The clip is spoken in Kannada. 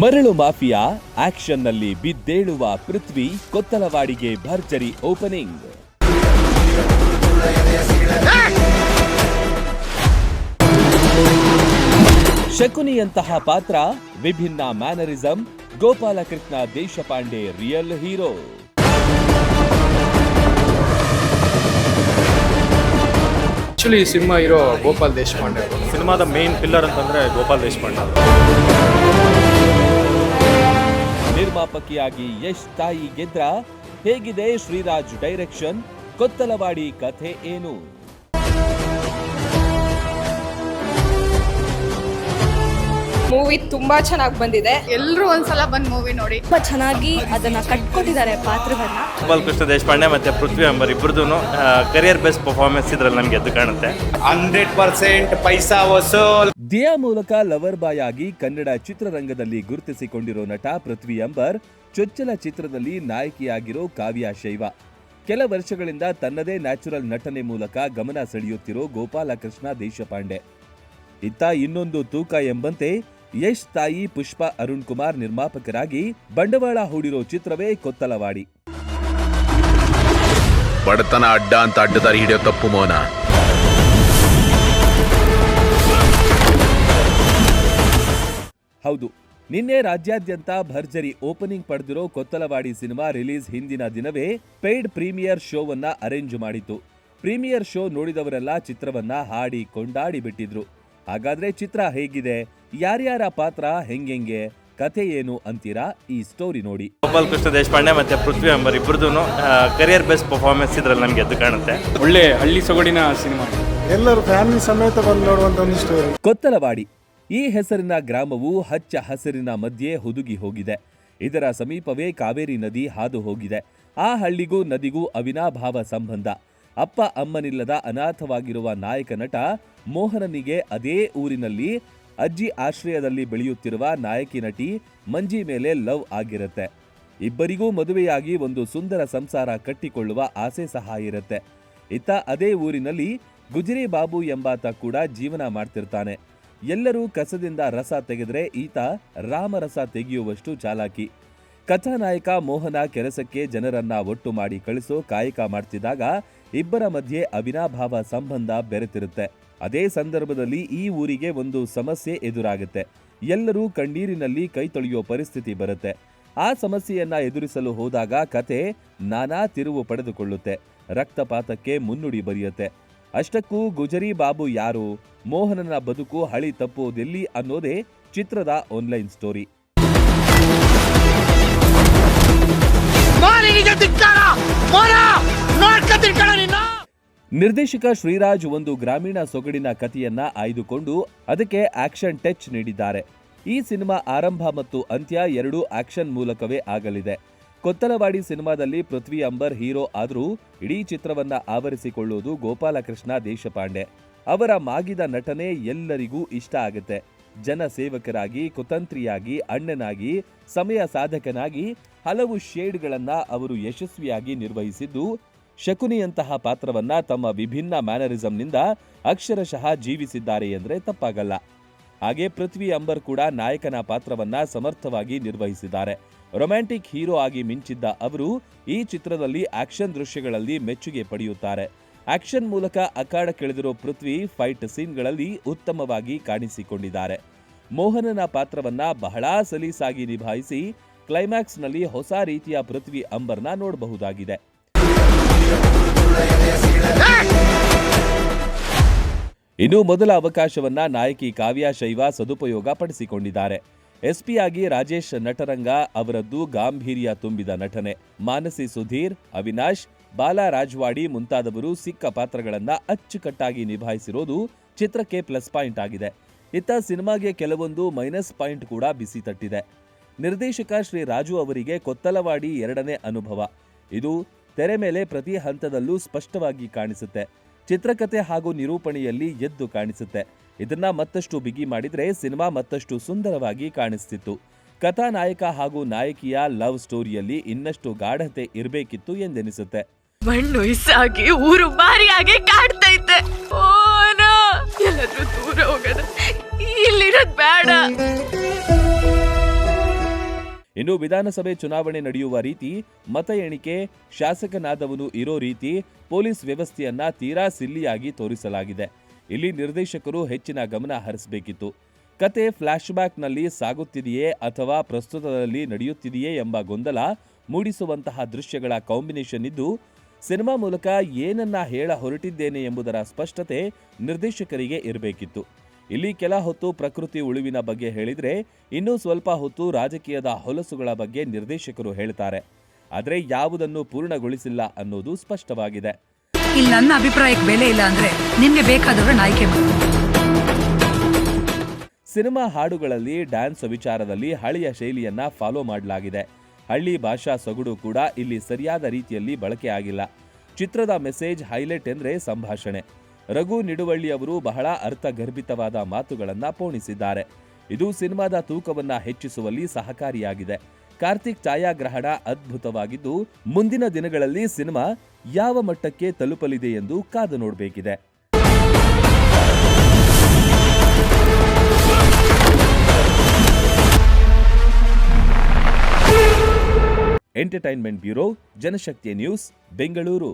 ಮರಳು ಮಾಫಿಯಾ ಆಕ್ಷನ್ನಲ್ಲಿ ಬಿದ್ದೇಳುವ ಪೃಥ್ವಿ ಕೊತ್ತಲವಾಡಿಗೆ ಭರ್ಜರಿ ಓಪನಿಂಗ್. ಶಕುನಿಯಂತಹ ಪಾತ್ರ ವಿಭಿನ್ನ mannerism Gopalakrishna Deshpande real hero. Actually ಈ ಸಿನಿಮಾ ಇರೋ ಗೋಪಾಲ್ ದೇಶಪಾಂಡೆ ಸಿನಿಮಾದ ಮೇನ್ ಪಿಲ್ಲರ್ ಅಂತಂದ್ರೆ ಗೋಪಾಲ್ ದೇಶಪಾಂಡೆ ಅವರು. ನಿರ್ಮಾಪಕಿಯಾಗಿ ಯಶ್ ತಾಯಿ ಗೆದ್ರ. ಹೇಗಿದೆ ಶ್ರೀರಾಜ್ ಡೈರೆಕ್ಷನ್? ಕೊತ್ತಲವಾಡಿ ಕಥೆ ಏನು? ಮೂವಿ ತುಂಬಾ ಚೆನ್ನಾಗಿ ಬಂದಿದೆ. ಎಲ್ಲರೂ ಒಂದ್ಸಲ ಬಂದ್ ಮೂವಿ ನೋಡಿ. ತುಂಬಾ ಚೆನ್ನಾಗಿ ಅದನ್ನ ಕಟ್ಕೊಟ್ಟಿದ್ದಾರೆ ಪಾತ್ರಗಳನ್ನ ಗೋಪಾಲ್ ಕೃಷ್ಣ ದೇಶಪಾಂಡೆ ಮತ್ತೆ ಪೃಥ್ವಿ ಅಂಬರ್ ಇಬ್ಬರದು ಕರಿಯರ್ ಬೆಸ್ಟ್ ಪರ್ಫಾರ್ಮೆನ್ಸ್ ಇದ್ರಲ್ಲಿ ನಮ್ಗೆ ಎದ್ದು ಕಾಣುತ್ತೆ. ಹಂಡ್ರೆಡ್ ಪರ್ಸೆಂಟ್ ಪೈಸಾ ವಸೂಲ್. ದಿಯಾ ಮೂಲಕ ಲವರ್ ಬಾಯ್ ಆಗಿ ಕನ್ನಡ ಚಿತ್ರರಂಗದಲ್ಲಿ ಗುರುತಿಸಿಕೊಂಡಿರೋ ನಟ ಪೃಥ್ವಿ ಅಂಬರ್ ಚೊಚ್ಚಲ ಚಿತ್ರದಲ್ಲಿ ನಾಯಕಿಯಾಗಿರೋ ಕಾವ್ಯ ಶೈವ. ಕೆಲ ವರ್ಷಗಳಿಂದ ತನ್ನದೇ ನ್ಯಾಚುರಲ್ ನಟನೆ ಮೂಲಕ ಗಮನ ಸೆಳೆಯುತ್ತಿರೋ ಗೋಪಾಲಕೃಷ್ಣ ದೇಶಪಾಂಡೆ. ಇತ್ತ ಇನ್ನೊಂದು ತೂಕ ಎಂಬಂತೆ ಯಶ್ ತಾಯಿ ಪುಷ್ಪ ಅರುಣ್ ಕುಮಾರ್ ನಿರ್ಮಾಪಕರಾಗಿ ಬಂಡವಾಳ ಹೂಡಿರೋ ಚಿತ್ರವೇ ಕೊತ್ತಲವಾಡಿ. ಬಡತನ ಅಡ್ಡ ಅಂತ ಅಡ್ಡದಾರಿ ಹಿಡಿಯೋ ತಪ್ಪು ಮೋನ. ಹೌದು ನಿನ್ನೆ ರಾಜ್ಯಾದ್ಯಂತ ಭರ್ಜರಿ ಓಪನಿಂಗ್ ಪಡೆದಿರೋ ಕೊತ್ತಲವಾಡಿ ಸಿನಿಮಾ ರಿಲೀಸ್ ಹಿಂದಿನ ದಿನವೇ ಪೇಯ್ಡ್ ಪ್ರೀಮಿಯರ್ ಶೋವನ್ನ ಅರೇಂಜ್ ಮಾಡಿತ್ತು. ಪ್ರೀಮಿಯರ್ ಶೋ ನೋಡಿದವರೆಲ್ಲ ಚಿತ್ರವನ್ನ ಹಾಡಿ ಕೊಂಡಾಡಿ ಬಿಟ್ಟಿದ್ರು. ಹಾಗಾದ್ರೆ ಚಿತ್ರ ಹೇಗಿದೆ? ಯಾರ್ಯಾರ ಪಾತ್ರ ಹೆಂಗೆಂಗೆ ಕಥೆ ಏನು ಅಂತೀರಾ? ಈ ಸ್ಟೋರಿ ನೋಡಿ. ಗೋಪಾಲ್ ಕೃಷ್ಣ ದೇಶಪಾಂಡೆ ಮತ್ತೆ ಪೃಥ್ವಿ ಅಂಬರ್ ಇಬ್ಬರದು ಕರಿಯರ್ ಬೆಸ್ಟ್ ಪರ್ಫಾರ್ಮೆನ್ಸ್ ಇದ್ರಲ್ಲಿ ನಮ್ಗೆ ಎದ್ದು ಕಾಣುತ್ತೆ. ಒಳ್ಳೆ ಹಳ್ಳಿ ಸೊಗಡಿನ ಸಿನಿಮಾ. ಎಲ್ಲರೂ ಫ್ಯಾಮಿಲಿ ಸಮೇತ ಬಂದು ನೋಡುವಂತ ಒಂದು ಸ್ಟೋರಿ ಕೊತ್ತಲವಾಡಿ. ಈ ಹೆಸರಿನ ಗ್ರಾಮವು ಹಚ್ಚ ಹಸಿರಿನ ಮಧ್ಯೆ ಹುದುಗಿ ಹೋಗಿದೆ. ಇದರ ಸಮೀಪವೇ ಕಾವೇರಿ ನದಿ ಹಾದು ಹೋಗಿದೆ. ಆ ಹಳ್ಳಿಗೂ ನದಿಗೂ ಅವಿನಾಭಾವ ಸಂಬಂಧ. ಅಪ್ಪ ಅಮ್ಮನಿಲ್ಲದ ಅನಾಥವಾಗಿರುವ ನಾಯಕ ನಟ ಮೋಹನನಿಗೆ ಅದೇ ಊರಿನಲ್ಲಿ ಅಜ್ಜಿ ಆಶ್ರಯದಲ್ಲಿ ಬೆಳೆಯುತ್ತಿರುವ ನಾಯಕಿ ನಟಿ ಮಂಜಿ ಮೇಲೆ ಲವ್ ಆಗಿರುತ್ತೆ. ಇಬ್ಬರಿಗೂ ಮದುವೆಯಾಗಿ ಒಂದು ಸುಂದರ ಸಂಸಾರ ಕಟ್ಟಿಕೊಳ್ಳುವ ಆಸೆ ಸಹ ಇರುತ್ತೆ. ಇತ್ತ ಅದೇ ಊರಿನಲ್ಲಿ ಗುಜರಿ ಬಾಬು ಎಂಬಾತ ಕೂಡ ಜೀವನ ಮಾಡ್ತಿರ್ತಾನೆ. ಎಲ್ಲರೂ ಕಸದಿಂದ ರಸ ತೆಗೆದರೆ ಈತ ರಾಮರಸ ತೆಗೆಯುವಷ್ಟು ಚಾಲಾಕಿ. ಕಥಾನಾಯಕ ಮೋಹನ ಕೆಲಸಕ್ಕೆ ಜನರನ್ನ ಒಟ್ಟು ಮಾಡಿ ಕಳಿಸೋ ಕಾಯಕ ಮಾಡ್ತಿದ್ದಾಗ ಇಬ್ಬರ ಮಧ್ಯೆ ಅವಿನಾಭಾವ ಸಂಬಂಧ ಬೆರೆತಿರುತ್ತೆ. ಅದೇ ಸಂದರ್ಭದಲ್ಲಿ ಈ ಊರಿಗೆ ಒಂದು ಸಮಸ್ಯೆ ಎದುರಾಗುತ್ತೆ. ಎಲ್ಲರೂ ಕಣ್ಣೀರಿನಲ್ಲಿ ಕೈ ಪರಿಸ್ಥಿತಿ ಬರುತ್ತೆ. ಆ ಸಮಸ್ಯೆಯನ್ನ ಎದುರಿಸಲು ಹೋದಾಗ ಕತೆ ನಾನಾ ತಿರುವು ಪಡೆದುಕೊಳ್ಳುತ್ತೆ. ರಕ್ತಪಾತಕ್ಕೆ ಮುನ್ನುಡಿ ಬರೆಯುತ್ತೆ. ಅಷ್ಟಕ್ಕೂ ಗುಜರಿ ಬಾಬು ಯಾರು? ಮೋಹನನ ಬದುಕು ಹಳಿ ತಪ್ಪುವುದೆಲ್ಲಿ ಅನ್ನೋದೇ ಚಿತ್ರದ ಆನ್ಲೈನ್ ಸ್ಟೋರಿ ನಿರ್ದೇಶಕ ಶ್ರೀರಾಜ್ ಒಂದು ಗ್ರಾಮೀಣ ಸೊಗಡಿನ ಕಥೆಯನ್ನ ಆಯ್ದುಕೊಂಡು ಅದಕ್ಕೆ ಆಕ್ಷನ್ ಟಚ್ ನೀಡಿದ್ದಾರೆ. ಈ ಸಿನಿಮಾ ಆರಂಭ ಮತ್ತು ಅಂತ್ಯ ಎರಡೂ ಆಕ್ಷನ್ ಮೂಲಕವೇ ಆಗಲಿದೆ. ಕೊತ್ತಲವಾಡಿ ಸಿನಿಮಾದಲ್ಲಿ ಪೃಥ್ವಿ ಅಂಬರ್ ಹೀರೋ ಆದರೂ ಇಡೀ ಚಿತ್ರವನ್ನ ಆವರಿಸಿಕೊಳ್ಳುವುದು ಗೋಪಾಲಕೃಷ್ಣ ದೇಶಪಾಂಡೆ. ಅವರ ಮಾಗಿದ ನಟನೆ ಎಲ್ಲರಿಗೂ ಇಷ್ಟ ಆಗುತ್ತೆ. ಜನ ಸೇವಕರಾಗಿ, ಕುತಂತ್ರಿಯಾಗಿ, ಅಣ್ಣನಾಗಿ, ಸಮಯ ಸಾಧಕನಾಗಿ ಹಲವು ಶೇಡ್ಗಳನ್ನ ಅವರು ಯಶಸ್ವಿಯಾಗಿ ನಿರ್ವಹಿಸಿದ್ದು, ಶಕುನಿಯಂತಹ ಪಾತ್ರವನ್ನ ತಮ್ಮ ವಿಭಿನ್ನ ಮ್ಯಾನರಿಸಂನಿಂದ ಅಕ್ಷರಶಃ ಜೀವಿಸಿದ್ದಾರೆ ಎಂದರೆ ತಪ್ಪಾಗಲ್ಲ. ಹಾಗೆ ಪೃಥ್ವಿ ಅಂಬರ್ ಕೂಡ ನಾಯಕನ ಪಾತ್ರವನ್ನ ಸಮರ್ಥವಾಗಿ ನಿರ್ವಹಿಸಿದ್ದಾರೆ. ರೊಮ್ಯಾಂಟಿಕ್ ಹೀರೋ ಆಗಿ ಮಿಂಚಿದ್ದ ಅವರು ಈ ಚಿತ್ರದಲ್ಲಿ ಆಕ್ಷನ್ ದೃಶ್ಯಗಳಲ್ಲಿ ಮೆಚ್ಚುಗೆ ಪಡೆಯುತ್ತಾರೆ. ಆಕ್ಷನ್ ಮೂಲಕ ಅಖಾಡಕ್ಕಿಳಿದಿರೋ ಪೃಥ್ವಿ ಫೈಟ್ ಸೀನ್ಗಳಲ್ಲಿ ಉತ್ತಮವಾಗಿ ಕಾಣಿಸಿಕೊಂಡಿದ್ದಾರೆ. ಮೋಹನನ ಪಾತ್ರವನ್ನ ಬಹಳ ಸಲೀಸಾಗಿ ನಿಭಾಯಿಸಿ ಕ್ಲೈಮ್ಯಾಕ್ಸ್ನಲ್ಲಿ ಹೊಸ ರೀತಿಯ ಪೃಥ್ವಿ ಅಂಬರ್ನ ನೋಡಬಹುದಾಗಿದೆ. ಇನ್ನು ಮೊದಲ ಅವಕಾಶವನ್ನ ನಾಯಕಿ ಕಾವ್ಯ ಶೈವ ಸದುಪಯೋಗ ಪಡಿಸಿಕೊಂಡಿದ್ದಾರೆ. ಎಸ್ಪಿ ಆಗಿ ರಾಜೇಶ್ ನಟರಂಗ ಅವರದ್ದು ಗಾಂಭೀರ್ಯ ತುಂಬಿದ ನಟನೆ. ಮಾನಸಿ ಸುಧೀರ್, ಅವಿನಾಶ್, ಬಾಲಾ ರಾಜ್ವಾಡಿ ಮುಂತಾದವರು ಸಿಕ್ಕ ಪಾತ್ರಗಳನ್ನ ಅಚ್ಚುಕಟ್ಟಾಗಿ ನಿಭಾಯಿಸಿರೋದು ಚಿತ್ರಕ್ಕೆ ಪ್ಲಸ್ ಪಾಯಿಂಟ್ ಆಗಿದೆ. ಇತ್ತ ಸಿನಿಮಾಗೆ ಕೆಲವೊಂದು ಮೈನಸ್ ಪಾಯಿಂಟ್ ಕೂಡ ಬಿಸಿ ತಟ್ಟಿದೆ. ನಿರ್ದೇಶಕ ಶ್ರೀ ರಾಜು ಅವರಿಗೆ ಕೊತ್ತಲವಾಡಿ ಎರಡನೇ ಅನುಭವ. ಇದು ತೆರೆ ಮೇಲೆ ಪ್ರತಿ ಹಂತದಲ್ಲೂ ಸ್ಪಷ್ಟವಾಗಿ ಕಾಣಿಸುತ್ತೆ. ಚಿತ್ರಕಥೆ ಹಾಗೂ ನಿರೂಪಣೆಯಲ್ಲಿ ಎದ್ದು ಕಾಣಿಸುತ್ತೆ. ಇದನ್ನ ಮತ್ತಷ್ಟು ಬಿಗಿ ಮಾಡಿದ್ರೆ ಸಿನಿಮಾ ಮತ್ತಷ್ಟು ಸುಂದರವಾಗಿ ಕಾಣಿಸ್ತಿತ್ತು. ಕಥಾನಾಯಕ ಹಾಗೂ ನಾಯಕಿಯ ಲವ್ ಸ್ಟೋರಿಯಲ್ಲಿ ಇನ್ನಷ್ಟು ಗಾಢತೆ ಇರಬೇಕಿತ್ತು ಎಂದೆನಿಸುತ್ತೆ. ಮಣ್ಣು ಇಸಾಗಿ ಊರು ಮಾರಿಯಾಗಿ ಕಾಡ್ತೈತೆ ಓನೋ ಎಲ್ಲಾದ್ರೂ ದೂರ ಹೋಗೋಣ. ಇಲ್ಲಿರೋದ್ ಬೇಡ. ಇನ್ನು ವಿಧಾನಸಭೆ ಚುನಾವಣೆ ನಡೆಯುವ ರೀತಿ ಮತ ಎಣಿಕೆ ಶಾಸಕನಾದವನು ಇರೋ ರೀತಿ ಪೊಲೀಸ್ ವ್ಯವಸ್ಥೆಯನ್ನ ತೀರಾ ಸಿಲ್ಲಿಯಾಗಿ ತೋರಿಸಲಾಗಿದೆ. ಇಲ್ಲಿ ನಿರ್ದೇಶಕರು ಹೆಚ್ಚಿನ ಗಮನ ಹರಿಸಬೇಕಿತ್ತು. ಕತೆ ಫ್ಲಾಶ್ಬ್ಯಾಕ್ನಲ್ಲಿ ಸಾಗುತ್ತಿದೆಯೇ ಅಥವಾ ಪ್ರಸ್ತುತದಲ್ಲಿ ನಡೆಯುತ್ತಿದೆಯೇ ಎಂಬ ಗೊಂದಲ ಮೂಡಿಸುವಂತಹ ದೃಶ್ಯಗಳ ಕಾಂಬಿನೇಷನ್ ಇದ್ದು, ಸಿನಿಮಾ ಮೂಲಕ ಏನನ್ನ ಹೇಳ ಹೊರಟಿದ್ದೇನೆ ಎಂಬುದರ ಸ್ಪಷ್ಟತೆ ನಿರ್ದೇಶಕರಿಗೆ ಇರಬೇಕಿತ್ತು. ಇಲ್ಲಿ ಕೆಲ ಹೊತ್ತು ಪ್ರಕೃತಿ ಉಳಿವಿನ ಬಗ್ಗೆ ಹೇಳಿದರೆ, ಇನ್ನೂ ಸ್ವಲ್ಪ ಹೊತ್ತು ರಾಜಕೀಯದ ಹೊಲಸುಗಳ ಬಗ್ಗೆ ನಿರ್ದೇಶಕರು ಹೇಳ್ತಾರೆ. ಆದರೆ ಯಾವುದನ್ನು ಪೂರ್ಣಗೊಳಿಸಿಲ್ಲ ಅನ್ನೋದು ಸ್ಪಷ್ಟವಾಗಿದೆ. ಇಲ್ಲಿ ನನ್ನ ಅಭಿಪ್ರಾಯಕ್ಕೆ ಬೆಲೆ ಇಲ್ಲ ಅಂದ್ರೆ ನಿಮ್ಗೆ ಬೇಕಾದವ್ರನ್ನ ಆಯ್ಕೆ ಮಾಡಿ. ಸಿನಿಮಾ ಹಾಡುಗಳಲ್ಲಿ, ಡ್ಯಾನ್ಸ್ ವಿಚಾರದಲ್ಲಿ ಹಳೆಯ ಶೈಲಿಯನ್ನ ಫಾಲೋ ಮಾಡಲಾಗಿದೆ. ಹಳ್ಳಿ ಭಾಷಾ ಸೊಗಡು ಕೂಡ ಇಲ್ಲಿ ಸರಿಯಾದ ರೀತಿಯಲ್ಲಿ ಬಳಕೆ ಆಗಿಲ್ಲ. ಚಿತ್ರದ ಮೆಸೇಜ್ ಹೈಲೈಟ್ ಎಂದ್ರೆ ಸಂಭಾಷಣೆ. ರಘು ನಿಡುವಳ್ಳಿ ಅವರು ಬಹಳ ಅರ್ಥಗರ್ಭಿತವಾದ ಮಾತುಗಳನ್ನ ಪೋಣಿಸಿದ್ದಾರೆ. ಇದು ಸಿನಿಮಾದ ತೂಕವನ್ನ ಹೆಚ್ಚಿಸುವಲ್ಲಿ ಸಹಕಾರಿಯಾಗಿದೆ. ಕಾರ್ತಿಕ್ ಛಾಯಾಗ್ರಹಣ ಅದ್ಭುತವಾಗಿದ್ದು, ಮುಂದಿನ ದಿನಗಳಲ್ಲಿ ಸಿನಿಮಾ ಯಾವ ಮಟ್ಟಕ್ಕೆ ತಲುಪಲಿದೆ ಎಂದು ಕಾದು ನೋಡಬೇಕಿದೆ. Entertainment bureau, Janashakti news, Bengaluru.